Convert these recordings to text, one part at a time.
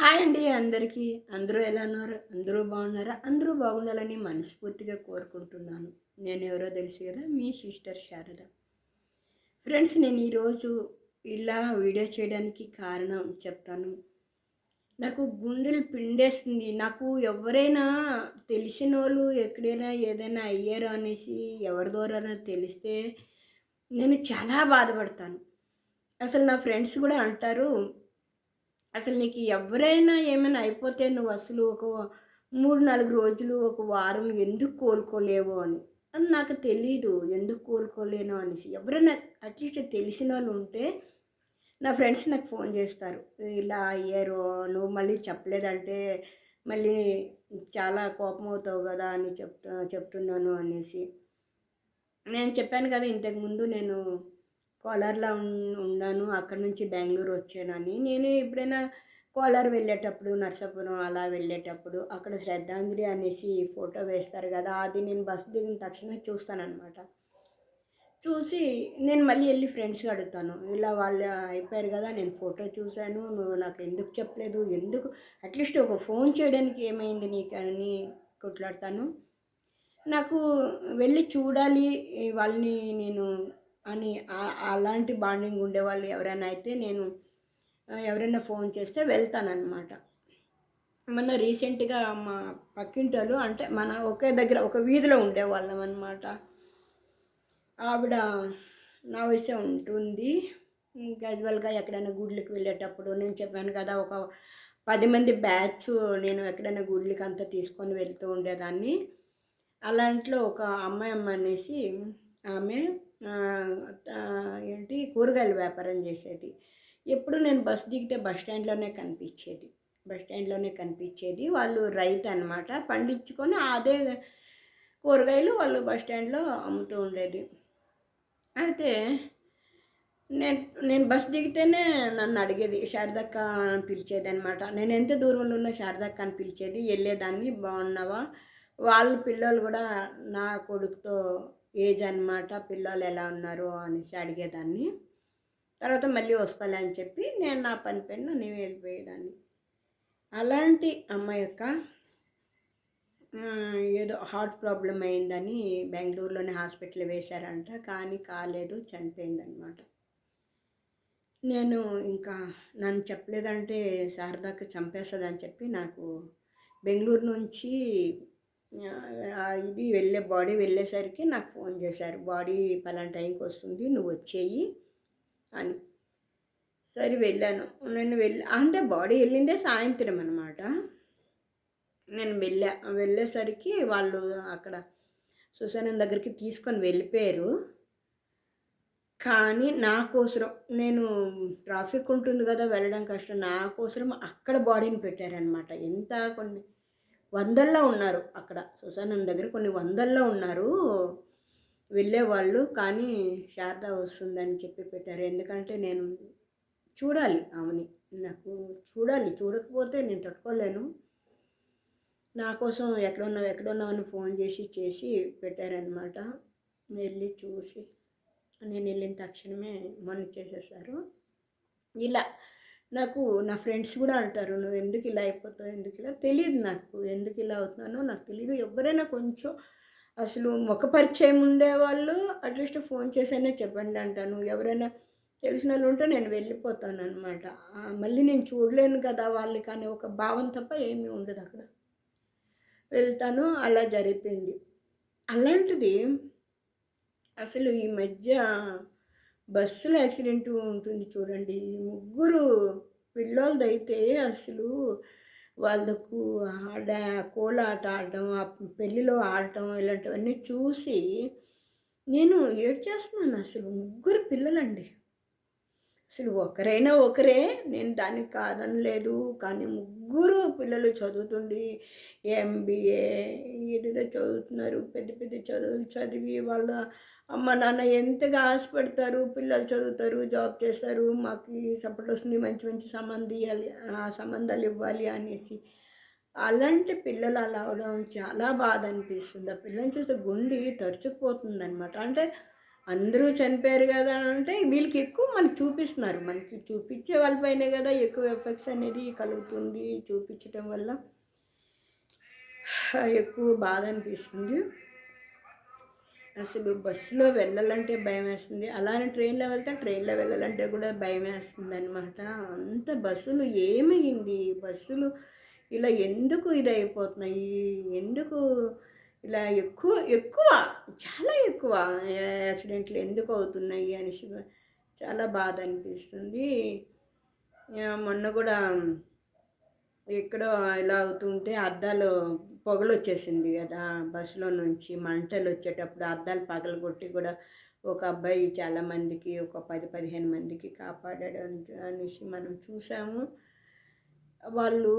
Hi అండి అందరికీ. అందరూ ఎలా ఉన్నారు? అందరూ బాగున్నారా? అందరూ బాగుండాలని మనస్ఫూర్తిగా కోరుకుంటున్నాను. నేను ఎవరో తెలుసు కదా మీ సిస్టర్ శారద. ఫ్రెండ్స్ నేను ఈరోజు ఇలా వీడియో చేయడానికి కారణం చెప్తాను. నాకు గుండెలు పిండేస్తుంది. నాకు ఎవరైనా తెలిసిన వాళ్ళు ఎక్కడైనా ఏదైనా అయ్యారో అనేసి ఎవరి ద్వారా తెలిస్తే నేను చాలా బాధపడతాను. అసలు నా ఫ్రెండ్స్ కూడా అంటారు అసలు నీకు ఎవరైనా ఏమైనా అయిపోతే నువ్వు అసలు ఒక మూడు నాలుగు రోజులు ఒక వారం ఎందుకు కోలుకోలేవు అని. అది నాకు తెలీదు ఎందుకు కోలుకోలేను అనేసి. ఎవరైనా అట్లీస్ట్ తెలిసిన వాళ్ళు ఉంటే నా ఫ్రెండ్స్ నాకు ఫోన్ చేస్తారు. ఇలా అయ్యారు నువ్వు మళ్ళీ చెప్పలేదంటే మళ్ళీ చాలా కోపం అవుతావు కదా అని చెప్తా చెప్తున్నాను అనేసి. నేను చెప్పాను కదా ఇంతకుముందు నేను కోలార్లో ఉన్నాను. అక్కడ నుంచి బెంగళూరు వచ్చానని. నేను ఎప్పుడైనా కోలార్ వెళ్ళేటప్పుడు నర్సాపురం అలా వెళ్ళేటప్పుడు అక్కడ శ్రద్ధాంజలి అనేసి ఫోటో వేస్తారు కదా అది నేను బస్సు దిగిన తక్షణమే చూస్తానమాట చూసి నేను మళ్ళీ వెళ్ళి ఫ్రెండ్స్కి అడుగుతాను. ఇలా వాళ్ళు అయిపోయారు కదా నేను ఫోటో చూశాను. నువ్వు నాకు ఎందుకు చెప్పలేదు? ఎందుకు? అట్లీస్ట్ ఒక ఫోన్ చేయడానికి ఏమైంది నీకు అని కొట్లాడతాను. నాకు వెళ్ళి చూడాలి. వాళ్ళని నేను అని అలాంటి బాండింగ్ ఉండేవాళ్ళు ఎవరైనా అయితే నేను ఎవరైనా ఫోన్ చేస్తే వెళ్తానన్నమాట. మొన్న రీసెంట్గా మా పక్కింటలు అంటే మన ఒకే దగ్గర ఒక వీధిలో ఉండేవాళ్ళం అనమాట ఆవిడ నా వయసే ఉంటుంది. క్యాజువల్గా ఎక్కడైనా గుడ్లకి వెళ్ళేటప్పుడు నేను చెప్పాను కదా ఒక పది మంది బ్యాచ్ నేను ఎక్కడైనా గుడ్లకి అంతా తీసుకొని వెళ్తూ ఉండేదాన్ని. అలాంట్లో ఒక అమ్మాయి అమ్మ అనేసి ఆమె ఏంటి? కూరగాయల వ్యాపారం చేసేది. ఎప్పుడు నేను బస్ దిగితే బస్ స్టాండ్లోనే కనిపించేది. బస్ స్టాండ్లోనే కనిపించేది. వాళ్ళు రైతు అనమాట పండించుకొని అదే కూరగాయలు వాళ్ళు బస్ స్టాండ్లో అమ్ముతూ ఉండేది. అయితే నేను నేను బస్ దిగితేనే నన్ను అడిగేది శారదక్క అని పిలిచేది అనమాట నేను ఎంత దూరంలో ఉన్న శారదక్క అని పిలిచేది. వెళ్ళేదాన్ని బాగున్నావా? వాళ్ళ పిల్లలు కూడా నా కొడుకుతో ఏజ్ అనమాట పిల్లలు ఎలా ఉన్నారు అనేసి అడిగేదాన్ని. తర్వాత మళ్ళీ వస్తాలే అని చెప్పి నేను నా పని పైన నేను వెళ్ళిపోయేదాన్ని. అలాంటి అమ్మాయి యొక్క ఏదో హార్ట్ ప్రాబ్లం అయిందని బెంగళూరులోనే హాస్పిటల్ వేశారంట కానీ కాలేదు చనిపోయిందనమాట నేను ఇంకా నన్ను చెప్పలేదంటే శారదాకి చంపేస్తుందని చెప్పి నాకు బెంగళూరు నుంచి ఇది వెళ్ళే బాడీ వెళ్ళేసరికి నాకు ఫోన్ చేశారు. బాడీ పలానా టైంకి వస్తుంది నువ్వు వచ్చేయి అని. సరే వెళ్ళాను. నేను వెళ్ళి అంటే బాడీ వెళ్ళిందే సాయంత్రం అనమాట నేను వెళ్ళా. వెళ్ళేసరికి వాళ్ళు అక్కడ సుశానం దగ్గరికి తీసుకొని వెళ్ళిపోయారు. కానీ నా కోసరం నేను ట్రాఫిక్ ఉంటుంది కదా వెళ్ళడం కష్టం. నా కోసరం అక్కడ బాడీని పెట్టారనమాట ఎంత కొన్ని వందల్లో ఉన్నారు అక్కడ. సుశానం దగ్గర కొన్ని వందల్లో ఉన్నారు. వెళ్ళేవాళ్ళు కానీ శారద వస్తుందని చెప్పి పెట్టారు. ఎందుకంటే నేను చూడాలి ఆమెని. నాకు చూడాలి. చూడకపోతే నేను తట్టుకోలేను. నా కోసం ఎక్కడున్నావు ఎక్కడున్నావని ఫోన్ చేసి చేసి పెట్టారనమాట వెళ్ళి చూసి నేను వెళ్ళిన తక్షణమే మొన్న చేసేసారు. ఇలా నాకు నా ఫ్రెండ్స్ కూడా అంటారు నువ్వు ఎందుకు ఇలా అయిపోతావు ఎందుకు ఇలా? తెలియదు నాకు ఎందుకు ఇలా అవుతున్నానో నాకు తెలియదు ఎవరైనా కొంచెం అసలు ముఖ పరిచయం ఉండేవాళ్ళు అట్లీస్ట్ ఫోన్ చేసైనా చెప్పండి అంటాను. ఎవరైనా తెలిసిన వాళ్ళు ఉంటే నేను వెళ్ళిపోతాను అనమాట మళ్ళీ నేను చూడలేను కదా వాళ్ళకి కానీ ఒక భావం తప్ప ఏమీ ఉండదు అక్కడ. వెళ్తాను అలా జరిపింది. అలాంటిది అసలు ఈ మధ్య బస్సులో యాక్సిడెంట్ ఉంటుంది చూడండి. ముగ్గురు పిల్లోళ్ళదైతే అసలు వాళ్ళకు ఆడ కోలాట ఆడటం ఆ పెళ్ళిలో ఆడటం ఇలాంటివన్నీ చూసి నేను ఏడ్చేస్తున్నాను అసలు ముగ్గురు పిల్లలండి. అసలు ఒకరైనా ఒకరే నేను దానికి కాదనలేదు. కానీ ముగ్గురు పిల్లలు చదువుతుండి ఎంబీఏ ఏదేదో చదువుతున్నారు. పెద్ద పెద్ద చదువులు చదివి వాళ్ళ అమ్మ నాన్న ఎంతగా ఆశపడతారు పిల్లలు చదువుతారు జాబ్ చేస్తారు మాకు సపోర్ట్ వస్తుంది మంచి మంచి సంబంధం ఇవ్వాలి ఆ సంబంధాలు ఇవ్వాలి అనేసి. అలాంటి పిల్లలు అలా అవడం చాలా బాధ అనిపిస్తుంది. ఆ పిల్లల్ని చూస్తే గుండి తరుచుకుపోతుంది అనమాట అంటే అందరూ చనిపోయారు కదా అని అంటే వీళ్ళకి ఎక్కువ మనకి చూపిస్తున్నారు. మనకి చూపించే వాళ్ళపైనే కదా ఎక్కువ ఎఫెక్ట్స్ అనేది కలుగుతుంది చూపించటం వల్ల. ఎక్కువ బాధ అనిపిస్తుంది. అసలు బస్సులో వెళ్ళాలంటే భయం వేస్తుంది అలానే ట్రైన్లో వెళ్తే ట్రైన్లో వెళ్ళాలంటే కూడా భయం వేస్తుంది అనమాట అంత బస్సులు ఏమైంది? బస్సులు ఇలా ఎందుకు ఇది అయిపోతున్నాయి ఎందుకు ఇలా ఎక్కువ ఎక్కువ చాలా ఎక్కువ యాక్సిడెంట్లు ఎందుకు అవుతున్నాయి అనేసి చాలా బాధ అనిపిస్తుంది. మొన్న కూడా ఎక్కడో ఇలా అవుతుంటే అద్దాలు పొగలు వచ్చేసింది కదా బస్సులో నుంచి మంటలు వచ్చేటప్పుడు అద్దాలు పగలు కొట్టి కూడా ఒక అబ్బాయి చాలా మందికి ఒక పది పదిహేను మందికి కాపాడాడు అనేసి మనం చూసాము. వాళ్ళు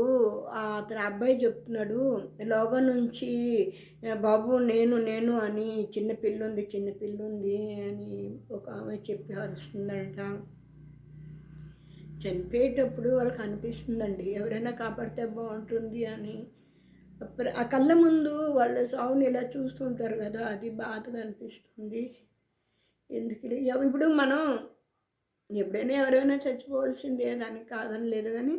అతను అబ్బాయి చెప్తున్నాడు లోగా నుంచి బాబు నేను నేను అని చిన్న పిల్లుంది చిన్న పిల్లుంది అని ఒక ఆమె చెప్పి అరుస్తుందంట. చనిపోయేటప్పుడు వాళ్ళకి అనిపిస్తుందండి ఎవరైనా కాపాడితే బాగుంటుంది అని. ఆ కళ్ళ ముందు వాళ్ళ సావుని ఇలా చూస్తుంటారు కదా అది బాధగా అనిపిస్తుంది. ఎందుకు ఇప్పుడు మనం ఎప్పుడైనా ఎవరైనా చచ్చిపోవాల్సిందే దానికి కాదని లేదు కానీ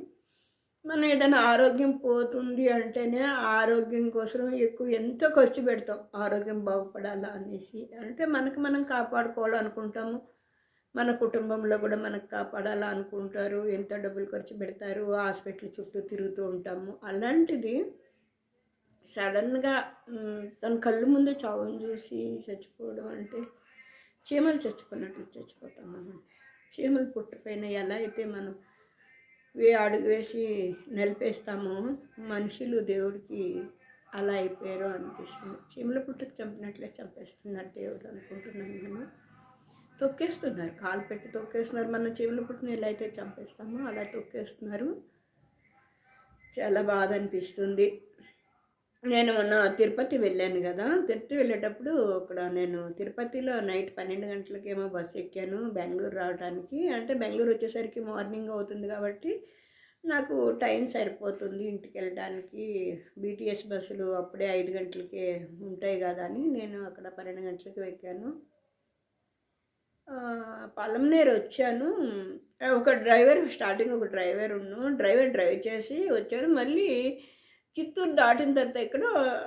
మనం ఏదైనా ఆరోగ్యం పోతుంది అంటేనే ఆరోగ్యం కోసం ఎక్కువ ఎంతో ఖర్చు పెడతాం ఆరోగ్యం బాగుపడాలా అనేసి. అంటే మనకు మనం కాపాడుకోవాలనుకుంటాము. మన కుటుంబంలో కూడా మనకు కాపాడాలా అనుకుంటారు. ఎంత డబ్బులు ఖర్చు పెడతారు హాస్పిటల్ చుట్టూ తిరుగుతూ ఉంటాము. అలాంటిది సడన్గా తన కళ్ళు ముందే చావును చూసి చచ్చిపోవడం అంటే చీమలు చచ్చిపోయినట్లు చచ్చిపోతాం మనం. చీమలు పుట్టిపోయిన ఎలా అయితే మనం వే అడుగు వేసి నిలిపేస్తామో మనుషులు దేవుడికి అలా అయిపోయారు అనిపిస్తుంది. చీమల పుట్టుకు చంపినట్లే చంపేస్తున్నారు దేవుడు అనుకుంటున్నాను నేను తొక్కేస్తున్నారు కాలు పెట్టి తొక్కేస్తున్నారు. మన చీమల పుట్టుని ఎలా అయితే చంపేస్తామో అలా తొక్కేస్తున్నారు. చాలా బాధ అనిపిస్తుంది. నేను మొన్న తిరుపతి వెళ్ళాను కదా. తిరుపతి వెళ్ళేటప్పుడు అక్కడ నేను తిరుపతిలో నైట్ పన్నెండు గంటలకేమో బస్సు ఎక్కాను బెంగళూరు రావడానికి. అంటే బెంగళూరు వచ్చేసరికి మార్నింగ్ అవుతుంది కాబట్టి నాకు టైం సరిపోతుంది ఇంటికి వెళ్ళడానికి. బీటీఎస్ బస్సులు అప్పుడే ఐదు గంటలకే ఉంటాయి కదా అని నేను అక్కడ పన్నెండు గంటలకి ఎక్కాను. పలంనేరు వచ్చాను. ఒక డ్రైవర్ స్టార్టింగ్ ఒక డ్రైవర్ ఉన్ను. డ్రైవర్ డ్రైవ్ చేసి వచ్చారు మళ్ళీ చిత్తూరు దాటిన తర్వాత ఇక్కడ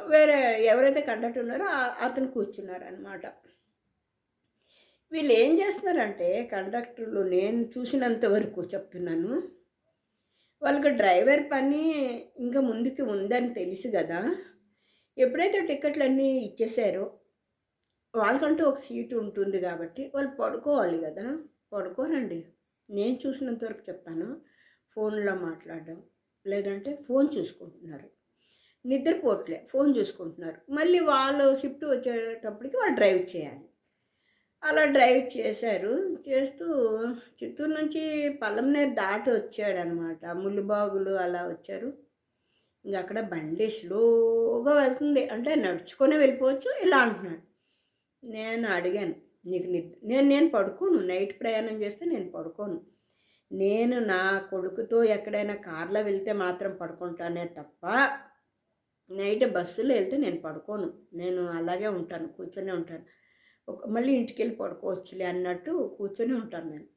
వేరే ఎవరైతే కండక్టర్ ఉన్నారో అతను కూర్చున్నారు అనమాట వీళ్ళు ఏం చేస్తున్నారంటే కండక్టర్లు నేను చూసినంత వరకు చెప్తున్నాను. వాళ్ళకి డ్రైవర్ పని ఇంకా ముందుకు ఉందని తెలుసు కదా. ఎప్పుడైతే టికెట్లన్నీ ఇచ్చేసారో వాళ్ళకంటూ ఒక సీటు ఉంటుంది కాబట్టి వాళ్ళు పడుకోవాలి కదా. పడుకోరండి. నేను చూసినంత వరకు చెప్తాను. ఫోన్లో మాట్లాడడం లేదంటే ఫోన్ చూసుకుంటున్నారు. నిద్రపోవట్లే ఫోన్ చూసుకుంటున్నారు. మళ్ళీ వాళ్ళు షిఫ్ట్ వచ్చేటప్పటికి వాళ్ళు డ్రైవ్ చేయాలి. అలా డ్రైవ్ చేశారు. చేస్తూ చిత్తూరు నుంచి పల్లంనేరు దాటి వచ్చాడనమాట. ముల్లుబాగులు అలా వచ్చారు. ఇంకా అక్కడ బండి స్లోగా వెళ్తుంది. అంటే నడుచుకొని వెళ్ళిపోవచ్చు ఇలా అంటున్నాడు. నేను అడిగాను నీకు నిద్ర నేను నేను పడుకోను. నైట్ ప్రయాణం చేస్తే నేను పడుకోను. నేను నా కొడుకుతో ఎక్కడైనా కార్లో వెళ్తే మాత్రం పడుకుంటానే తప్ప నైట్ బస్సులో వెళ్తే నేను పడుకోను. నేను అలాగే ఉంటాను కూర్చొని ఉంటాను. ఒక మళ్ళీ ఇంటికి వెళ్ళి పడుకోవచ్చులే అన్నట్టు కూర్చొని ఉంటాను నేను.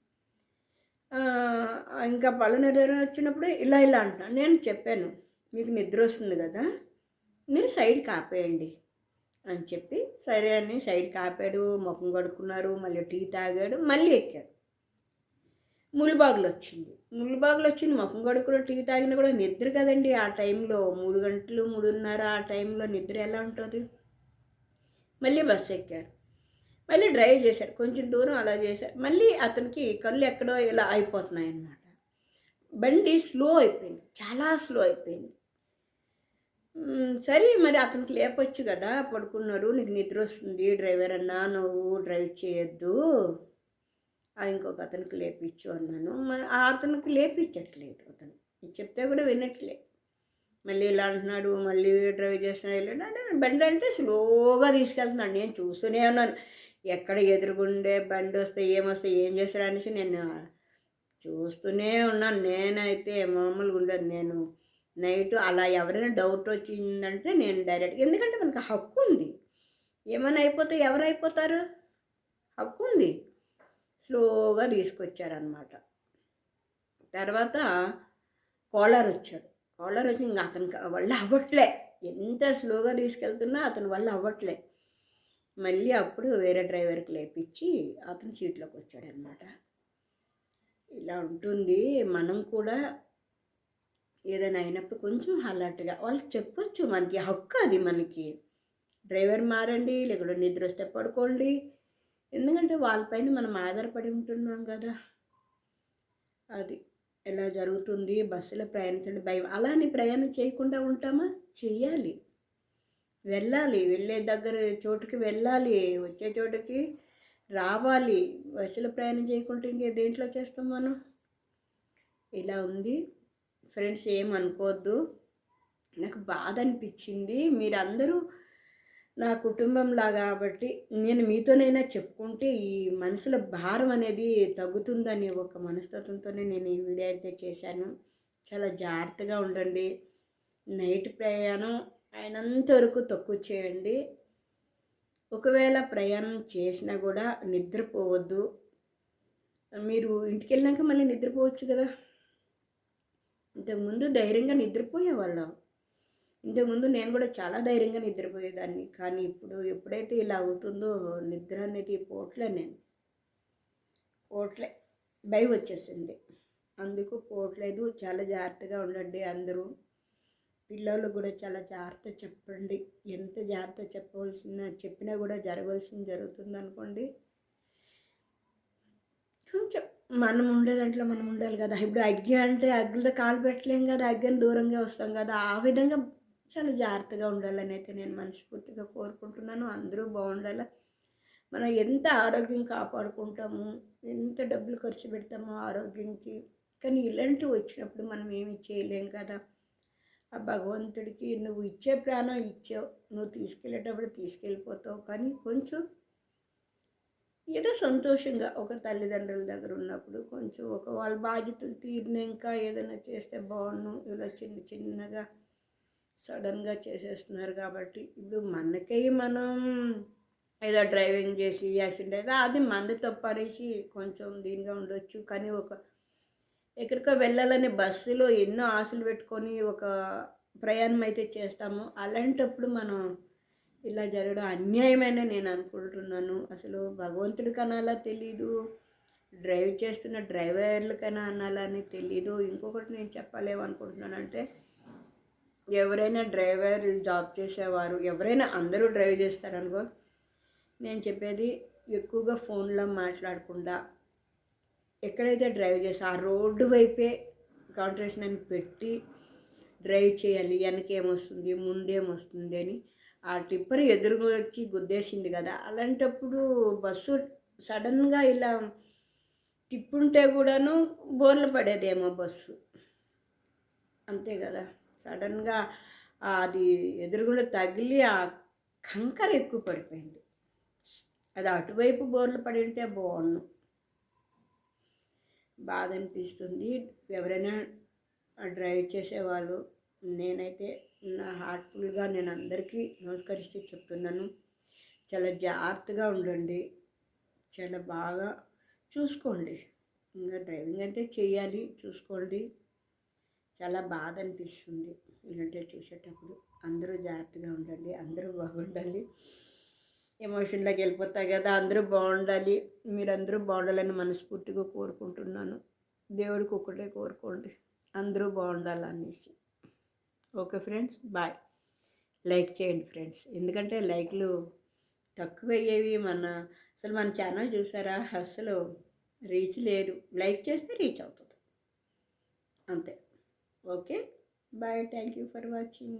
ఇంకా పళ్ళు వచ్చినప్పుడు ఇలా ఇలా అంటున్నాను నేను చెప్పాను మీకు నిద్ర వస్తుంది కదా మీరు సైడ్కి ఆపేయండి అని చెప్పి సరే అని సైడ్కి ఆపాడు ముఖం కడుక్కున్నారు మళ్ళీ టీ తాగాడు మళ్ళీ ఎక్కాడు. ములిబాగులు వచ్చింది ములుబాగులు వచ్చింది ముఖం కడుక్కుని టీ తాగినా కూడా నిద్ర కదండి ఆ టైంలో. మూడు గంటలు మూడున్నర ఆ టైంలో నిద్ర ఎలా ఉంటుంది? మళ్ళీ బస్సు ఎక్కారు. మళ్ళీ డ్రైవ్ చేశాడు కొంచెం దూరం అలా చేశాడు మళ్ళీ అతనికి కళ్ళు ఎక్కడో ఇలా అయిపోతున్నాయి అన్నమాట బండి స్లో అయిపోయింది. చాలా స్లో అయిపోయింది. సరే మరి అతనికి లేపొచ్చు కదా. పడుకున్నారు. నీకు నిద్ర వస్తుంది. డ్రైవర్ అన్నా నువ్వు డ్రైవ్ చేయొద్దు. ఇంకొక అతనికి లేపించు అన్నాను. మరి ఆ అతనికి లేపించట్లేదు అతను. చెప్తే కూడా వినట్లే. మళ్ళీ ఇలా అంటున్నాడు మళ్ళీ డ్రైవ్ చేస్తున్నాడు అంటే బండి అంటే స్లోగా తీసుకెళ్తున్నాడు. నేను చూస్తూనే ఉన్నాను. ఎక్కడ ఎదురుగుండే బండి వస్తే ఏమొస్తే ఏం చేస్తాడు అనేసి నేను చూస్తూనే ఉన్నాను. నేనైతే మామూలుగా ఉండదు. నేను నైట్ అలా ఎవరైనా డౌట్ వచ్చిందంటే నేను డైరెక్ట్ ఎందుకంటే మనకు హక్కు ఉంది. ఏమైనా అయిపోతే ఎవరు అయిపోతారు? హక్కు ఉంది. స్లోగా తీసుకొచ్చారనమాట తర్వాత కోలర్ వచ్చాడు. కోలర్ వచ్చి ఇంకా అతనికి వల్ల అవ్వట్లే. ఎంత స్లోగా తీసుకెళ్తున్నా అతని వల్ల అవ్వట్లే. మళ్ళీ అప్పుడు వేరే డ్రైవర్కి లేపించి అతను సీట్లోకి వచ్చాడనమాట ఇలా ఉంటుంది. మనం కూడా ఏదైనా అయినప్పుడు కొంచెం అలర్ట్గా వాళ్ళకి చెప్పొచ్చు మనకి. హక్కు అది మనకి. డ్రైవర్ మారండి లేకుంటే నిద్ర వస్తే పడుకోండి. ఎందుకంటే వాళ్ళపైన మనం ఆధారపడి ఉంటున్నాం కదా. అది ఎలా జరుగుతుంది? బస్సులో ప్రయాణించండి భయం. అలానే ప్రయాణం చేయకుండా ఉంటామా? చెయ్యాలి. వెళ్ళాలి. వెళ్ళే దగ్గర చోటుకి వెళ్ళాలి. వచ్చే చోటుకి రావాలి. బస్సులో ప్రయాణం చేయకుంటే ఇంకే దేంట్లో చేస్తాం మనం? ఇలా ఉంది. ఫ్రెండ్స్ ఏం అనుకోవద్దు. నాకు బాధ అనిపించింది. మీరందరూ నా కుటుంబంలా కాబట్టి నేను మీతోనైనా చెప్పుకుంటే ఈ మనసులో భారం అనేది తగ్గుతుందని ఒక మనస్తత్వంతోనే నేను ఈ వీడియో అయితే చేశాను. చాలా జాగ్రత్తగా ఉండండి. నైట్ ప్రయాణం అయినంత వరకు తక్కువ చేయండి. ఒకవేళ ప్రయాణం చేసినా కూడా నిద్రపోవద్దు. మీరు ఇంటికి వెళ్ళాక మళ్ళీ నిద్రపోవచ్చు కదా. ఇంతకుముందు ధైర్యంగా నిద్రపోయేవాళ్ళం. ఇంతకుముందు నేను కూడా చాలా ధైర్యంగా నిద్రపోయేదాన్ని. కానీ ఇప్పుడు ఎప్పుడైతే ఇలా అవుతుందో నిద్ర అనేది పోట్లే నేను. పోట్లే. భయం వచ్చేసింది. అందుకు పోవట్లేదు చాలా జాగ్రత్తగా ఉండండి అందరూ. పిల్లలు కూడా చాలా జాగ్రత్త చెప్పండి. ఎంత జాగ్రత్త చెప్పవలసిన చెప్పినా కూడా జరగవలసింది జరుగుతుంది అనుకోండి. కొంచెం మనం ఉండే దాంట్లో మనం ఉండాలి కదా. ఇప్పుడు అగ్గి అంటే అగ్గిలో కాలు పెట్టలేం కదా. అగ్గిని దూరంగా వస్తాం కదా. ఆ విధంగా చాలా జాగ్రత్తగా ఉండాలని అయితే నేను మనస్ఫూర్తిగా కోరుకుంటున్నాను. అందరూ బాగుండాలి? మనం ఎంత ఆరోగ్యం కాపాడుకుంటాము ఎంత డబ్బులు ఖర్చు పెడతామో ఆరోగ్యంకి. కానీ ఇలాంటివి వచ్చినప్పుడు మనం ఏమి చేయలేం కదా. ఆ భగవంతుడికి నువ్వు ఇచ్చే ప్రాణం ఇచ్చావు. నువ్వు తీసుకెళ్ళేటప్పుడు తీసుకెళ్ళిపోతావు. కానీ కొంచెం ఏదో సంతోషంగా ఒక తల్లిదండ్రుల దగ్గర ఉన్నప్పుడు కొంచెం ఒక వాళ్ళ బాధ్యతలు తీరినాక ఏదైనా చేస్తే బాగుండు. ఇలా చిన్న చిన్నగా సడన్గా చేసేస్తున్నారు కాబట్టి ఇప్పుడు మనకి మనం ఏదో డ్రైవింగ్ చేసి యాక్సిడెంట్ అయితే అది మంది తప్పనేసి కొంచెం దీనిగా ఉండొచ్చు. కానీ ఒక ఎక్కడికో వెళ్ళాలని బస్సులో ఎన్నో ఆశలు పెట్టుకొని ఒక ప్రయాణం అయితే చేస్తాము. అలాంటప్పుడు మనం ఇలా జరగడం అన్యాయమైన నేను అనుకుంటున్నాను. అసలు భగవంతుడికి అనాలా తెలీదు డ్రైవ్ చేస్తున్న డ్రైవర్లకైనా అనాలని అని తెలీదు. ఇంకొకటి నేను చెప్పలేమనుకుంటున్నానంటే ఎవరైనా డ్రైవర్ జాబ్ చేసేవారు ఎవరైనా అందరూ డ్రైవ్ చేస్తారనుకో నేను చెప్పేది ఎక్కువగా ఫోన్లో మాట్లాడకుండా ఎక్కడైతే డ్రైవ్ చేసి ఆ రోడ్డు వైపే కాన్సన్ట్రేషన్ అని పెట్టి డ్రైవ్ చేయాలి వెనకేమొస్తుంది ముందేమొస్తుంది అని ఆ టిప్పర్ ఎదురుకి గుద్దేసింది కదా. అలాంటప్పుడు బస్సు సడన్గా ఇలా తిప్పుంటే కూడాను బోర్లు పడేదేమో బస్సు. అంతే కదా. సడన్గా అది ఎదురుగుండా తగిలి ఆ కంకర ఎక్కువ పడిపోయింది. అది అటువైపు బోర్లు పడి ఉంటే బాగున్ను బాధ అనిపిస్తుంది. ఎవరైనా డ్రైవ్ చేసేవాళ్ళు నేనైతే నా హార్ట్ఫుల్గా నేను అందరికీ నమస్కరిస్తూ చెప్తున్నాను. చాలా జాగ్రత్తగా ఉండండి. చాలా బాగా చూసుకోండి. ఇంకా డ్రైవింగ్ అయితే చేయాలి చూసుకోండి. చాలా బాధ అనిపిస్తుంది ఇలాంటివి చూసేటప్పుడు. అందరూ జాగ్రత్తగా ఉండాలి అందరూ బాగుండాలి. ఎమోషన్లోకి వెళ్ళిపోతాయి కదా అందరూ బాగుండాలి. మీరందరూ బాగుండాలని మనస్ఫూర్తిగా కోరుకుంటున్నాను. దేవుడికి ఒకటే కోరుకోండి అందరూ బాగుండాలనేసి. Okay friends bye. లైక్ చేయండి ఫ్రెండ్స్. ఎందుకంటే లైక్లు తక్కువ అయ్యేవి మన అసలు మన ఛానల్ చూసారా? అసలు రీచ్ లేదు. లైక్ చేస్తే రీచ్ అవుతుంది. అంతే. okay bye thank you for watching